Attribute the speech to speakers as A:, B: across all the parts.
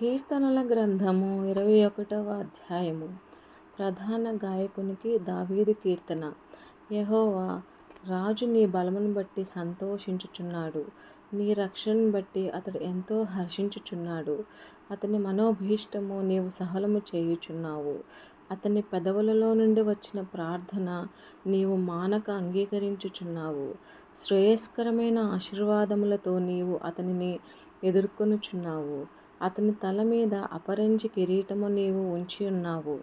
A: కీర్తనల గ్రంథము ఇరవై ఒకటవ అధ్యాయము. ప్రధాన గాయకునికి దావీదు కీర్తన. యహోవా రాజు నీ బలమును బట్టి సంతోషించుచున్నాడు. నీ రక్షణను బట్టి అతడు ఎంతో హర్షించుచున్నాడు. అతని మనోభీష్టము నీవు సహలము చేయుచున్నావు. అతని పెదవులలో నుండి వచ్చిన ప్రార్థన నీవు మానక అంగీకరించుచున్నావు. శ్రేయస్కరమైన ఆశీర్వాదములతో నీవు అతనిని ఎదుర్కొనుచున్నావు. అతని తల మీద అపరంజి కిరీటము నీవు ఉంచి ఉన్నావు.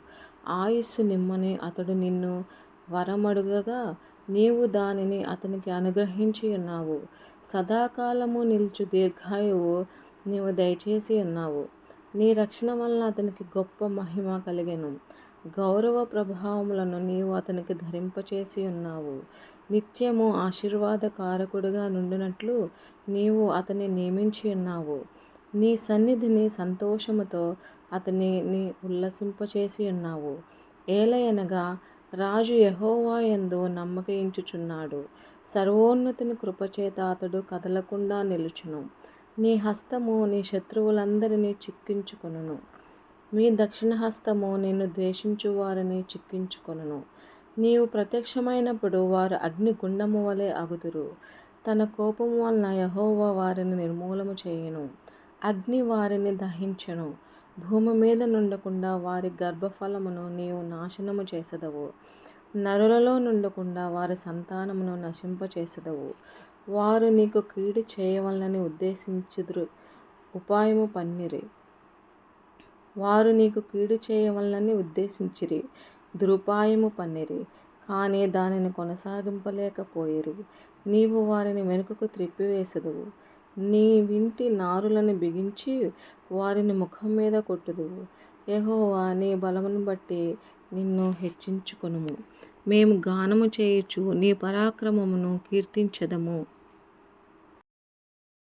A: ఆయుస్సు నిమ్మని అతడు నిన్ను వరమడుగగా నీవు దానిని అతనికి అనుగ్రహించి ఉన్నావు. సదాకాలము నిలుచు దీర్ఘాయువు నీవు దయచేసి ఉన్నావు. నీ రక్షణ వలన అతనికి గొప్ప మహిమ కలిగెను. గౌరవ ప్రభావములను నీవు అతనికి ధరింపచేసి ఉన్నావు. నిత్యము ఆశీర్వాద కారకుడుగా నుండినట్లు నీవు అతన్ని నియమించి ఉన్నావు. నీ సన్నిధిని సంతోషముతో అతనిని ఉల్లసింపచేసి ఉన్నావు. ఏలయనగా రాజు యహోవా ఎందు నమ్మకయించుచున్నాడు. సర్వోన్నతిని కృపచేత అతడు కదలకుండా నిలుచును. నీ హస్తము నీ శత్రువులందరినీ చిక్కించుకొనును. మీ దక్షిణ హస్తము నిన్ను ద్వేషించు వారిని చిక్కించుకొనును. నీవు ప్రత్యక్షమైనప్పుడు వారు అగ్నిగుండము వలె అగుదురు. తన కోపం వలన యహోవా వారిని నిర్మూలము చేయను. అగ్ని వారిని దహించను. భూమి మీద నుండకుండా వారి గర్భఫలమును నీవు నాశనము చేసెదవు. నరులలో నుండకుండా వారి సంతానమును నశింపచేసెదవు. వారు నీకు కీడు చేయవలనని ఉద్దేశించుదురు. ఉపాయము పన్నిరి. వారు నీకు కీడు చేయవలనని ఉద్దేశించిరి. దురుపాయము పన్నిరి. కానీ దానిని కొనసాగింపలేకపోయిరి. నీవు వారిని వెనుకకు త్రిప్పివేసెదవు. నీ వింటి నారులను బిగించి వారిని ముఖం మీద కొట్టుదువు. యెహోవా నీ బలమును బట్టి నిన్ను హెచ్చించుకొనుము. మేము గానము చేయొచ్చు నీ పరాక్రమమును కీర్తించదము.